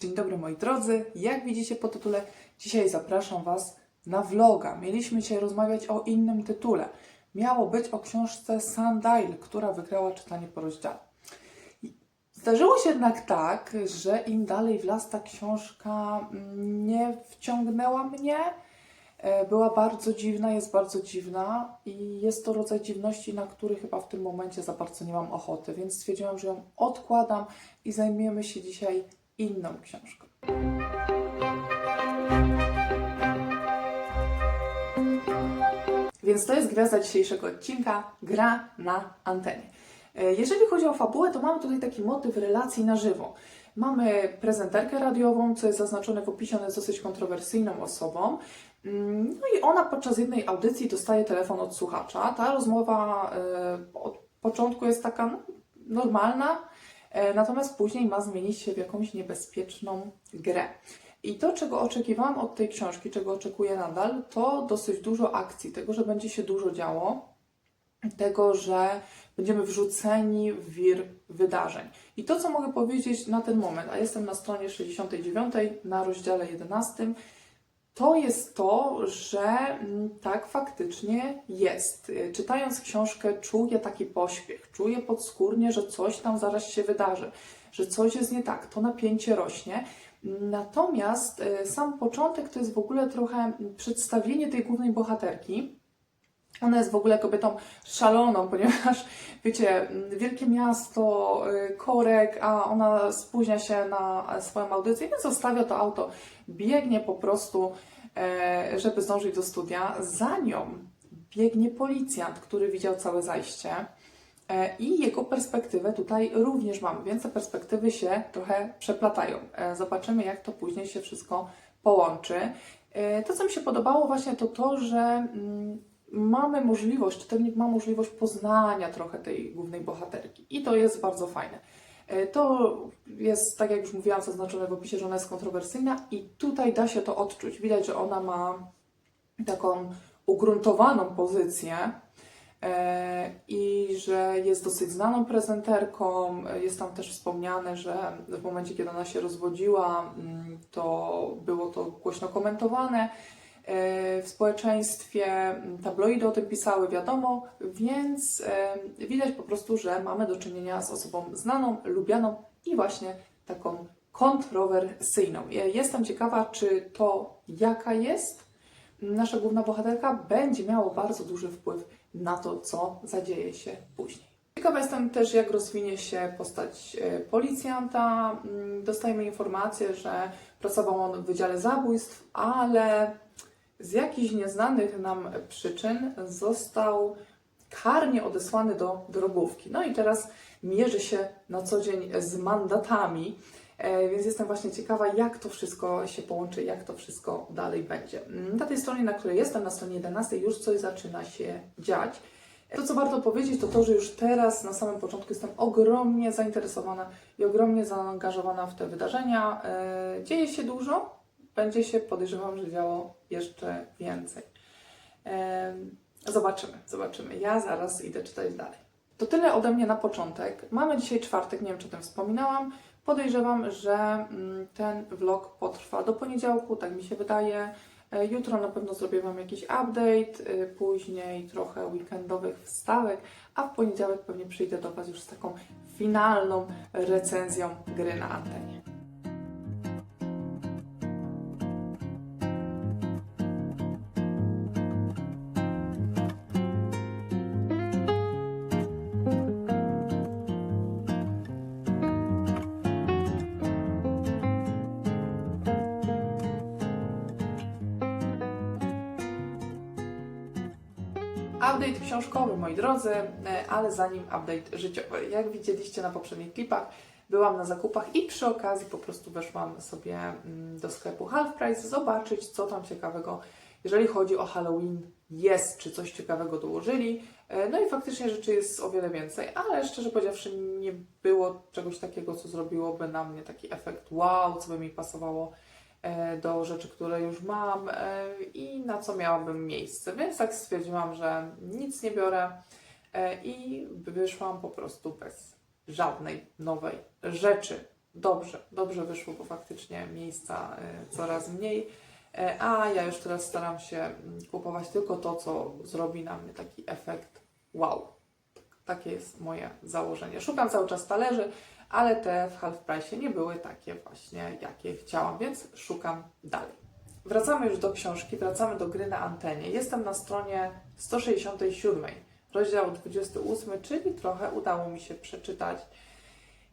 Dzień dobry moi drodzy, jak widzicie po tytule, dzisiaj zapraszam Was na vloga. Mieliśmy dzisiaj rozmawiać o innym tytule. Miało być o książce Sundial, która wygrała czytanie po rozdziale. Zdarzyło się jednak tak, że im dalej w las ta książka mm, nie wciągnęła mnie. E, Była bardzo dziwna, jest bardzo dziwna i jest to rodzaj dziwności, na który chyba w tym momencie za bardzo nie mam ochoty, więc stwierdziłam, że ją odkładam i zajmiemy się dzisiaj inną książką. Więc to jest gwiazda dzisiejszego odcinka, gra na antenie. E, Jeżeli chodzi o fabułę, to mamy tutaj taki motyw relacji na żywo. Mamy prezenterkę radiową, co jest zaznaczone w opisie, ona jest dosyć kontrowersyjną osobą. Mm, No i ona podczas jednej audycji dostaje telefon od słuchacza. Ta rozmowa e, od początku jest taka no, normalna, natomiast później ma zmienić się w jakąś niebezpieczną grę. I to, czego oczekiwałam od tej książki, czego oczekuję nadal, to dosyć dużo akcji, tego, że będzie się dużo działo, tego, że będziemy wrzuceni w wir wydarzeń. I to, co mogę powiedzieć na ten moment, a jestem na stronie 69, na rozdziale 11, to jest to, że mm, tak faktycznie jest. Y, Czytając książkę, czuję taki pośpiech, czuję podskórnie, że coś tam zaraz się wydarzy, że coś jest nie tak, to napięcie rośnie. Natomiast y, sam początek to jest w ogóle trochę mm, przedstawienie tej głównej bohaterki. Ona jest w ogóle kobietą szaloną, ponieważ wiecie, wielkie miasto, y, korek, a ona spóźnia się na swoją audycję, więc zostawia to auto, biegnie po prostu, e, żeby zdążyć do studia. Za nią biegnie policjant, który widział całe zajście. E, I jego perspektywę tutaj również mamy, więc te perspektywy się trochę przeplatają. E, Zobaczymy, jak to później się wszystko połączy. To, co mi się podobało, właśnie to to, że mm, mamy możliwość, czytelnik ma możliwość poznania trochę tej głównej bohaterki. I to jest bardzo fajne. E, To jest, tak jak już mówiłam, zaznaczone w opisie, że ona jest kontrowersyjna, i tutaj da się to odczuć. Widać, że ona ma taką ugruntowaną pozycję e, i że jest dosyć znaną prezenterką. Jest tam też wspomniane, że w momencie, kiedy ona się rozwodziła, mm, to było to głośno komentowane e, w społeczeństwie. Tabloidy o tym pisały, wiadomo, więc widać po prostu, że mamy do czynienia z osobą znaną, lubianą i właśnie taką kontrowersyjną. Jestem ciekawa, czy to, jaka jest nasza główna bohaterka, będzie miało bardzo duży wpływ na to, co zadzieje się później. Ciekawa jestem też, jak rozwinie się postać e, policjanta. Mm, Dostajemy informację, że pracował on w Wydziale Zabójstw, ale z jakichś nieznanych nam przyczyn został karnie odesłany do drogówki. No i teraz mierzy się na co dzień z mandatami, e, więc jestem właśnie ciekawa, jak to wszystko się połączy, jak to wszystko dalej będzie. Mm, Na tej stronie, na której jestem, na stronie 11, już coś zaczyna się dziać. To, co warto powiedzieć, to to, że już teraz, na samym początku, jestem ogromnie zainteresowana i ogromnie zaangażowana w te wydarzenia. E, Dzieje się dużo, będzie się, podejrzewam, że działo jeszcze więcej. Zobaczymy, zobaczymy. Ja zaraz idę czytać dalej. To tyle ode mnie na początek. Mamy dzisiaj czwartek, nie wiem czy o tym wspominałam. Podejrzewam, że mm, ten vlog potrwa do poniedziałku, tak mi się wydaje. E, Jutro na pewno zrobię Wam jakiś update, y, później trochę weekendowych wstawek, a w poniedziałek pewnie przyjdę do Was już z taką finalną recenzją gry na antenie. Update książkowy, moi drodzy, e, ale zanim update życiowy. Jak widzieliście na poprzednich klipach, byłam na zakupach i przy okazji po prostu weszłam sobie mm, do sklepu Half Price zobaczyć, co tam ciekawego, jeżeli chodzi o Halloween, jest, czy coś ciekawego dołożyli. E, No i faktycznie rzeczy jest o wiele więcej, ale szczerze powiedziawszy, nie było czegoś takiego, co zrobiłoby na mnie taki efekt wow, co by mi pasowało do rzeczy, które już mam e, i na co miałabym miejsce. Więc tak stwierdziłam, że nic nie biorę e, i wyszłam po prostu bez żadnej nowej rzeczy. dobrze, dobrze wyszło, bo faktycznie miejsca coraz mniej. E, A ja już teraz staram się mm, kupować tylko to, co zrobi na mnie taki efekt wow. Takie jest moje założenie. Szukam cały czas talerzy, ale te w half price nie były takie właśnie, jakie chciałam, więc szukam dalej. Wracamy już do książki, wracamy do gry na antenie. Jestem na stronie 167, rozdział 28, czyli trochę udało mi się przeczytać.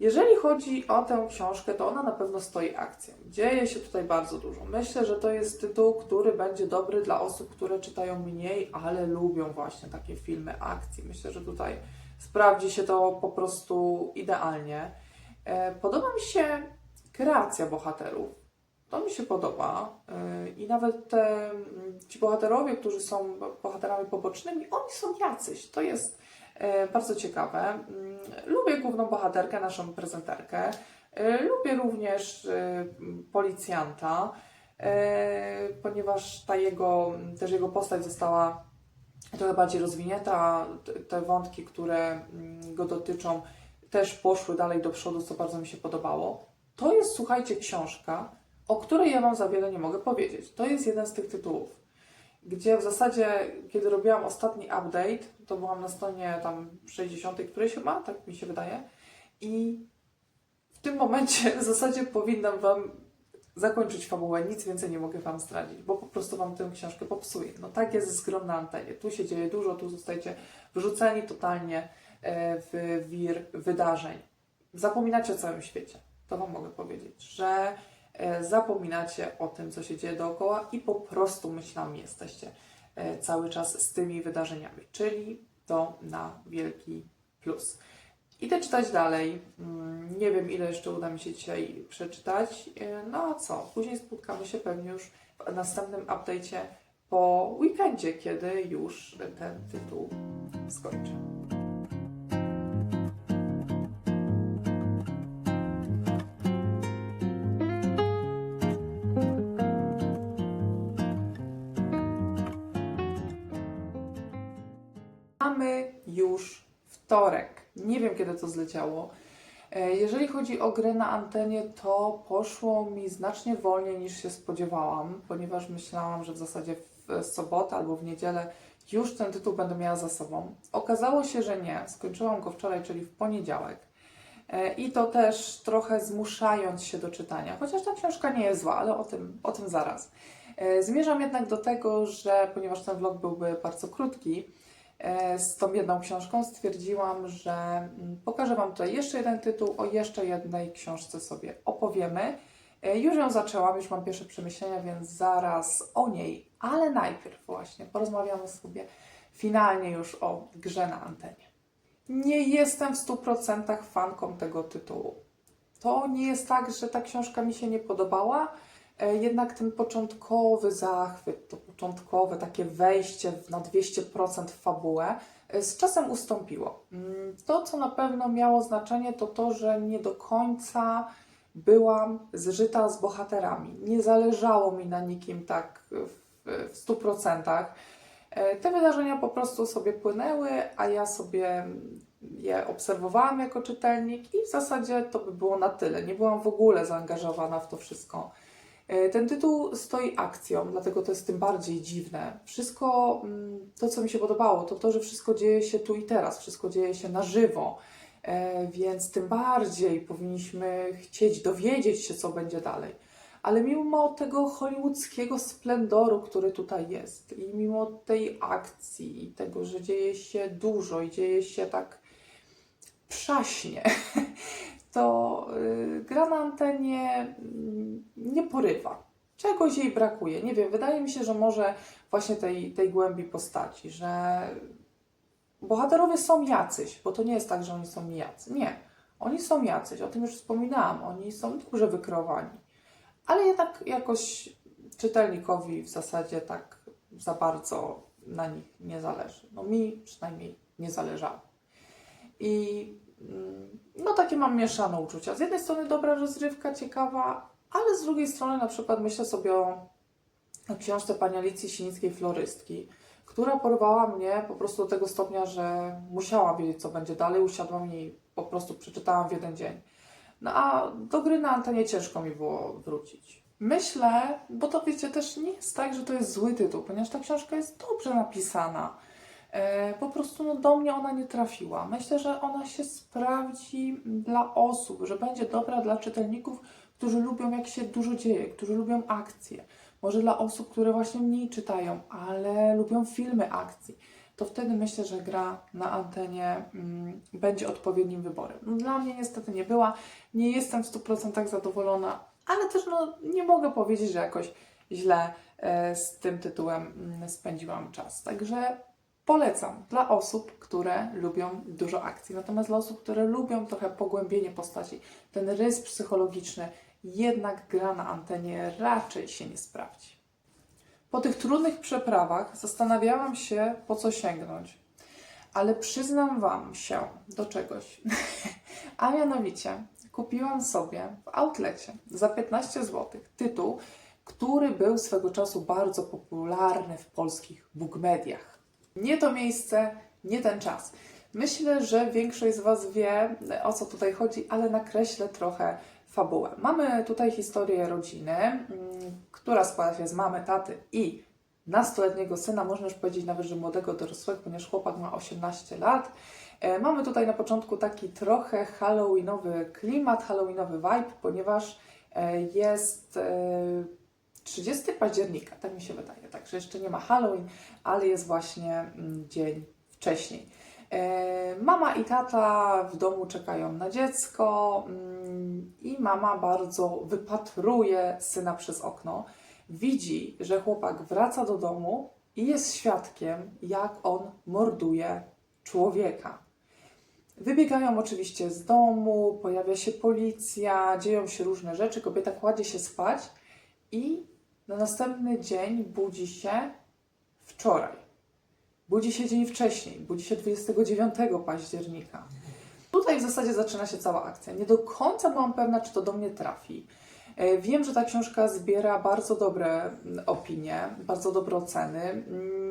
Jeżeli chodzi o tę książkę, to ona na pewno stoi akcją. Dzieje się tutaj bardzo dużo. Myślę, że to jest tytuł, który będzie dobry dla osób, które czytają mniej, ale lubią właśnie takie filmy akcji. Myślę, że tutaj sprawdzi się to po prostu idealnie. E, Podoba mi się kreacja bohaterów. To mi się podoba. Yy, I nawet te, mm, ci bohaterowie, którzy są bohaterami pobocznymi, oni są jacyś. To jest e, bardzo ciekawe. Mm, Lubię główną bohaterkę, naszą prezenterkę. E, Lubię również e, policjanta, e, ponieważ ta jego, też jego postać została trochę bardziej rozwinięta. Te- wątki, które mm, go dotyczą, też poszły dalej do przodu, co bardzo mi się podobało. To jest, słuchajcie, książka, o której ja Wam za wiele nie mogę powiedzieć. To jest jeden z tych tytułów, gdzie w zasadzie, kiedy robiłam ostatni update, to byłam na stronie tam 60, której chyba, tak mi się wydaje, i w tym momencie w zasadzie powinnam Wam zakończyć fabułę, nic więcej nie mogę Wam zdradzić, bo po prostu Wam tę książkę popsuję. No tak jest z grą na antenie. Tu się dzieje dużo, tu zostajecie wrzuceni totalnie e, w wir wydarzeń. Zapominacie o całym świecie. To Wam mogę powiedzieć, że e, zapominacie o tym, co się dzieje dookoła i po prostu myślami jesteście e, cały czas z tymi wydarzeniami, czyli to na wielki plus. Idę czytać dalej. Mm, Nie wiem, ile jeszcze uda mi się dzisiaj przeczytać. E, No a co? Później spotkamy się pewnie już w następnym update'cie po weekendzie, kiedy już ten tytuł skończę. Mamy już wtorek. Nie wiem, kiedy to zleciało. E, Jeżeli chodzi o grę na antenie, to poszło mi znacznie wolniej niż się spodziewałam, ponieważ myślałam, że w zasadzie w sobotę albo w niedzielę już ten tytuł będę miała za sobą. Okazało się, że nie. Skończyłam go wczoraj, czyli w poniedziałek. E, I to też trochę zmuszając się do czytania, chociaż ta książka nie jest zła, ale o tym, o tym zaraz. E, Zmierzam jednak do tego, że ponieważ ten vlog byłby bardzo krótki, z tą jedną książką stwierdziłam, że mm, pokażę Wam tutaj jeszcze jeden tytuł, o jeszcze jednej książce sobie opowiemy. E, Już ją zaczęłam, już mam pierwsze przemyślenia, więc zaraz o niej, ale najpierw właśnie porozmawiamy sobie finalnie już o grze na antenie. Nie jestem w 100% fanką tego tytułu. To nie jest tak, że ta książka mi się nie podobała, e, jednak ten początkowy zachwyt, to początkowe takie wejście na 200% w fabułę e, z czasem ustąpiło. Mm, To, co na pewno miało znaczenie, to to, że nie do końca byłam zżyta z bohaterami. Nie zależało mi na nikim tak w, w 100%. E, Te wydarzenia po prostu sobie płynęły, a ja sobie je obserwowałam jako czytelnik i w zasadzie to by było na tyle. Nie byłam w ogóle zaangażowana w to wszystko. E, Ten tytuł stoi akcją, dlatego to jest tym bardziej dziwne. Wszystko, mm, to co mi się podobało, to to, że wszystko dzieje się tu i teraz, wszystko dzieje się na żywo, E, więc tym bardziej powinniśmy chcieć dowiedzieć się, co będzie dalej. Ale mimo tego hollywoodzkiego splendoru, który tutaj jest, i mimo tej akcji, i tego, że dzieje się dużo i dzieje się tak przaśnie, gra na antenie mm, nie porywa. Czegoś jej brakuje. Nie wiem, wydaje mi się, że może właśnie tej, tej głębi postaci, że bohaterowie są jacyś, bo to nie jest tak, że oni są nijacy. Nie. Oni są jacyś, o tym już wspominałam. Oni są dobrze wykreowani. Ale jednak jakoś czytelnikowi w zasadzie tak za bardzo na nich nie zależy. No mi przynajmniej nie zależało. I no takie mam mieszane uczucia. Z jednej strony dobra rozrywka, ciekawa, ale z drugiej strony na przykład myślę sobie o, o książce pani Alicji Sinickiej Florystki, która porwała mnie po prostu do tego stopnia, że musiałam wiedzieć, co będzie dalej. Usiadłam i po prostu przeczytałam w jeden dzień. No a do gry na antenie ciężko mi było wrócić. Myślę, bo to wiecie, też nie jest tak, że to jest zły tytuł, ponieważ ta książka jest dobrze napisana. E, po prostu no, do mnie ona nie trafiła. Myślę, że ona się sprawdzi dla osób, że będzie dobra dla czytelników, którzy lubią jak się dużo dzieje, którzy lubią akcje. Może dla osób, które właśnie mniej czytają, ale lubią filmy akcji. To wtedy myślę, że gra na antenie mm, będzie odpowiednim wyborem. No, Dla mnie niestety nie była. Nie jestem w 100% zadowolona, ale też no, nie mogę powiedzieć, że jakoś źle e, z tym tytułem mm, spędziłam czas. Także polecam dla osób, które lubią dużo akcji. Natomiast dla osób, które lubią trochę pogłębienie postaci, ten rys psychologiczny, jednak gra na antenie raczej się nie sprawdzi. Po tych trudnych przeprawach zastanawiałam się, po co sięgnąć. Ale przyznam Wam się do czegoś. A mianowicie kupiłam sobie w outlecie za 15 zł tytuł, który był swego czasu bardzo popularny w polskich bookmediach. Nie to miejsce, nie ten czas. Myślę, że większość z Was wie, o co tutaj chodzi, ale nakreślę trochę fabułę. Mamy tutaj historię rodziny, mm, która składa się z mamy, taty i nastoletniego syna, można już powiedzieć nawet, że młodego dorosłego, ponieważ chłopak ma 18 lat. E, Mamy tutaj na początku taki trochę halloweenowy klimat, halloweenowy vibe, ponieważ e, jest e, 30 października, tak mi się wydaje. Także jeszcze nie ma Halloween, ale jest właśnie mm, dzień wcześniej. E, Mama i tata w domu czekają na dziecko mm, i mama bardzo wypatruje syna przez okno. Widzi, że chłopak wraca do domu i jest świadkiem, jak on morduje człowieka. Wybiegają oczywiście z domu, pojawia się policja, dzieją się różne rzeczy. Kobieta kładzie się spać i na następny dzień budzi się wczoraj. Budzi się dzień wcześniej, budzi się 29 października. Tutaj w zasadzie zaczyna się cała akcja. Nie do końca byłam pewna, czy to do mnie trafi. E, Wiem, że ta książka zbiera bardzo dobre mm, opinie, bardzo dobre oceny. Mm,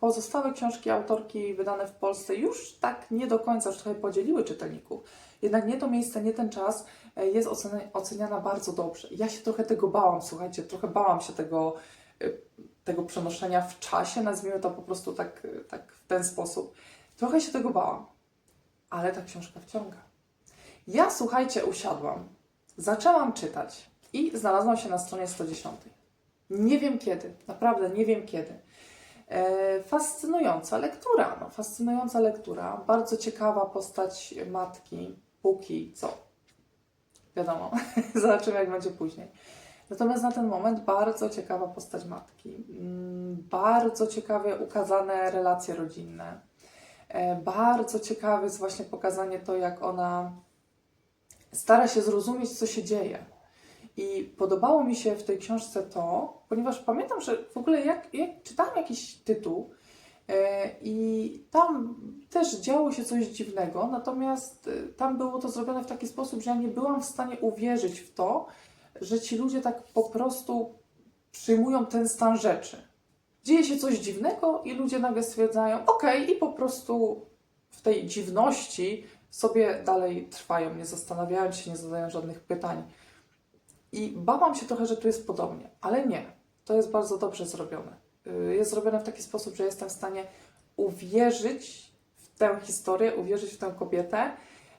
Pozostałe książki autorki wydane w Polsce już tak nie do końca, już trochę podzieliły czytelników. Jednak nie to miejsce, nie ten czas jest ocenia- oceniana bardzo dobrze. Ja się trochę tego bałam, słuchajcie, trochę bałam się tego, e, tego przenoszenia w czasie, nazwijmy to po prostu tak, e, tak w ten sposób. Trochę się tego bałam, ale ta książka wciąga. Ja, słuchajcie, usiadłam, zaczęłam czytać i znalazłam się na stronie 110. Nie wiem kiedy, naprawdę nie wiem kiedy. E, fascynująca lektura, no, fascynująca lektura, bardzo ciekawa postać matki, póki co. Wiadomo, zobaczymy jak będzie później. Natomiast na ten moment bardzo ciekawa postać matki, Mm, bardzo ciekawie ukazane relacje rodzinne, E, bardzo ciekawe jest właśnie pokazanie to, jak ona stara się zrozumieć, co się dzieje. I podobało mi się w tej książce to, ponieważ pamiętam, że w ogóle jak, jak czytałam jakiś tytuł i tam też działo się coś dziwnego, natomiast e, tam było to zrobione w taki sposób, że ja nie byłam w stanie uwierzyć w to, że ci ludzie tak po prostu przyjmują ten stan rzeczy. Dzieje się coś dziwnego i ludzie nagle stwierdzają, okej, i po prostu w tej dziwności sobie dalej trwają, nie zastanawiają się, nie zadają żadnych pytań. I bałam się trochę, że tu jest podobnie, ale nie. To jest bardzo dobrze zrobione. Y, Jest zrobione w taki sposób, że jestem w stanie uwierzyć w tę historię, uwierzyć w tę kobietę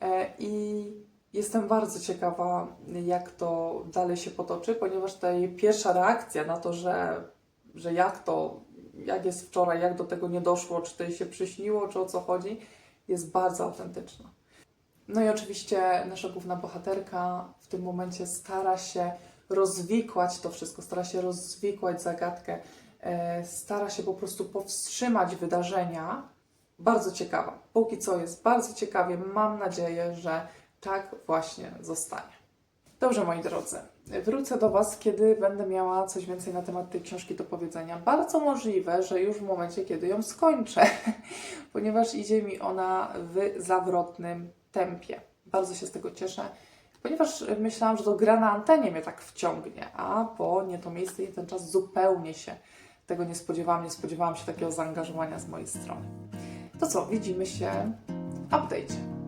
e, i jestem bardzo ciekawa, jak to dalej się potoczy, ponieważ ta jej pierwsza reakcja na to, że, że jak to, jak jest wczoraj, jak do tego nie doszło, czy to jej się przyśniło, czy o co chodzi, jest bardzo autentyczna. No i oczywiście nasza główna bohaterka w tym momencie stara się rozwikłać to wszystko, stara się rozwikłać zagadkę, stara się po prostu powstrzymać wydarzenia. Bardzo ciekawa. Póki co jest bardzo ciekawie. Mam nadzieję, że tak właśnie zostanie. Dobrze, moi drodzy, wrócę do Was, kiedy będę miała coś więcej na temat tej książki do powiedzenia. Bardzo możliwe, że już w momencie, kiedy ją skończę, ponieważ idzie mi ona w zawrotnym tempie. Bardzo się z tego cieszę, ponieważ myślałam, że to gra na antenie mnie tak wciągnie, a po nie to miejsce i ten czas zupełnie się tego nie spodziewałam. Nie spodziewałam się takiego zaangażowania z mojej strony. To co, widzimy się w update'cie.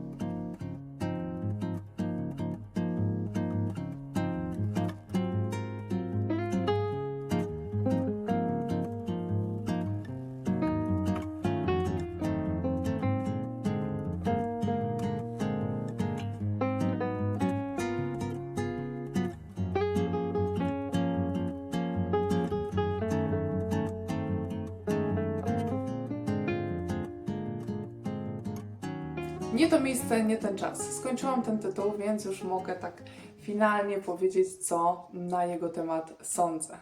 Nie to miejsce, nie ten czas. Skończyłam ten tytuł, więc już mogę tak finalnie powiedzieć, co na jego temat sądzę.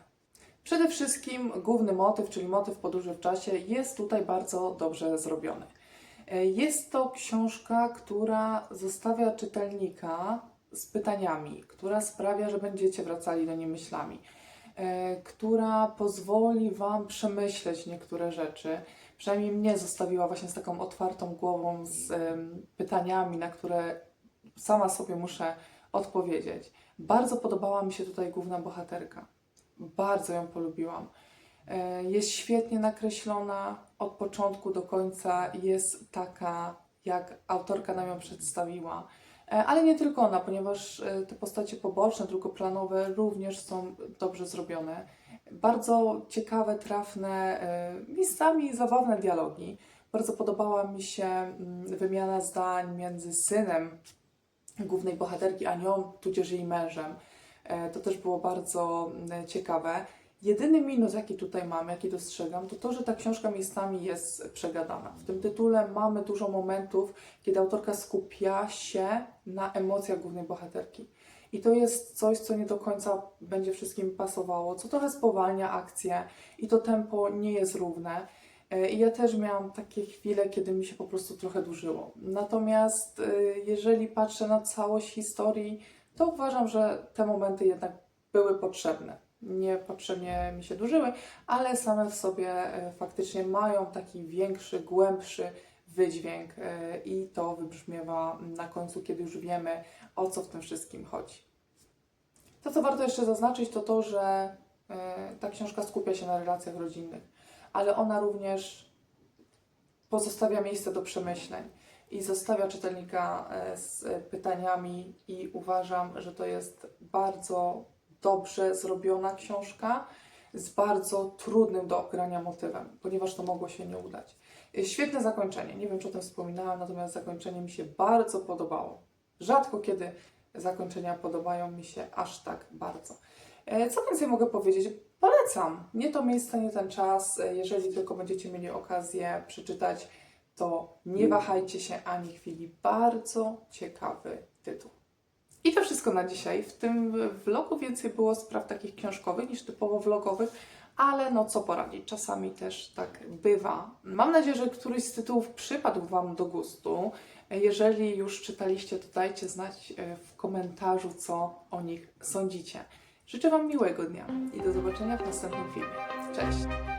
Przede wszystkim główny motyw, czyli motyw podróży w czasie, jest tutaj bardzo dobrze zrobiony. E, Jest to książka, która zostawia czytelnika z pytaniami, która sprawia, że będziecie wracali do niej myślami, e, która pozwoli Wam przemyśleć niektóre rzeczy. Przynajmniej mnie zostawiła właśnie z taką otwartą głową, z em, pytaniami, na które sama sobie muszę odpowiedzieć. Bardzo podobała mi się tutaj główna bohaterka. Bardzo ją polubiłam. E, Jest świetnie nakreślona od początku do końca. Jest taka, jak autorka nam ją przedstawiła. E, Ale nie tylko ona, ponieważ e, te postacie poboczne, drugoplanowe również są dobrze zrobione. Bardzo ciekawe, trafne, e, miejscami zabawne dialogi. Bardzo podobała mi się mm, wymiana zdań między synem głównej bohaterki, a nią, tudzież jej mężem. E, To też było bardzo mm, ciekawe. Jedyny minus, jaki tutaj mam, jaki dostrzegam, to to, że ta książka miejscami jest przegadana. W tym tytule mamy dużo momentów, kiedy autorka skupia się na emocjach głównej bohaterki. I to jest coś, co nie do końca będzie wszystkim pasowało, co trochę spowalnia akcję i to tempo nie jest równe. E, I ja też miałam takie chwile, kiedy mi się po prostu trochę dłużyło. Natomiast e, jeżeli patrzę na całość historii, to uważam, że te momenty jednak były potrzebne. Niepotrzebnie mi się dłużyły, ale same w sobie e, faktycznie mają taki większy, głębszy wydźwięk e, i to wybrzmiewa na końcu, kiedy już wiemy, o co w tym wszystkim chodzi. To, co warto jeszcze zaznaczyć, to to, że e, ta książka skupia się na relacjach rodzinnych, ale ona również pozostawia miejsce do przemyśleń i zostawia czytelnika e, z pytaniami i uważam, że to jest bardzo dobrze zrobiona książka z bardzo trudnym do ogrania motywem, ponieważ to mogło się nie udać. E, Świetne zakończenie, nie wiem czy o tym wspominałam, natomiast zakończenie mi się bardzo podobało. Rzadko kiedy zakończenia podobają mi się aż tak bardzo. E, Co więcej mogę powiedzieć? Polecam. Nie to miejsce, nie ten czas. E, Jeżeli tylko będziecie mieli okazję przeczytać, to nie wahajcie się ani chwili. Bardzo ciekawy tytuł. I to wszystko na dzisiaj. W tym vlogu więcej było spraw takich książkowych niż typowo vlogowych, ale no co poradzić, czasami też tak bywa. Mam nadzieję, że któryś z tytułów przypadł Wam do gustu. Jeżeli już czytaliście, to dajcie znać e, w komentarzu, co o nich sądzicie. Życzę Wam miłego dnia i do zobaczenia w następnym filmie. Cześć!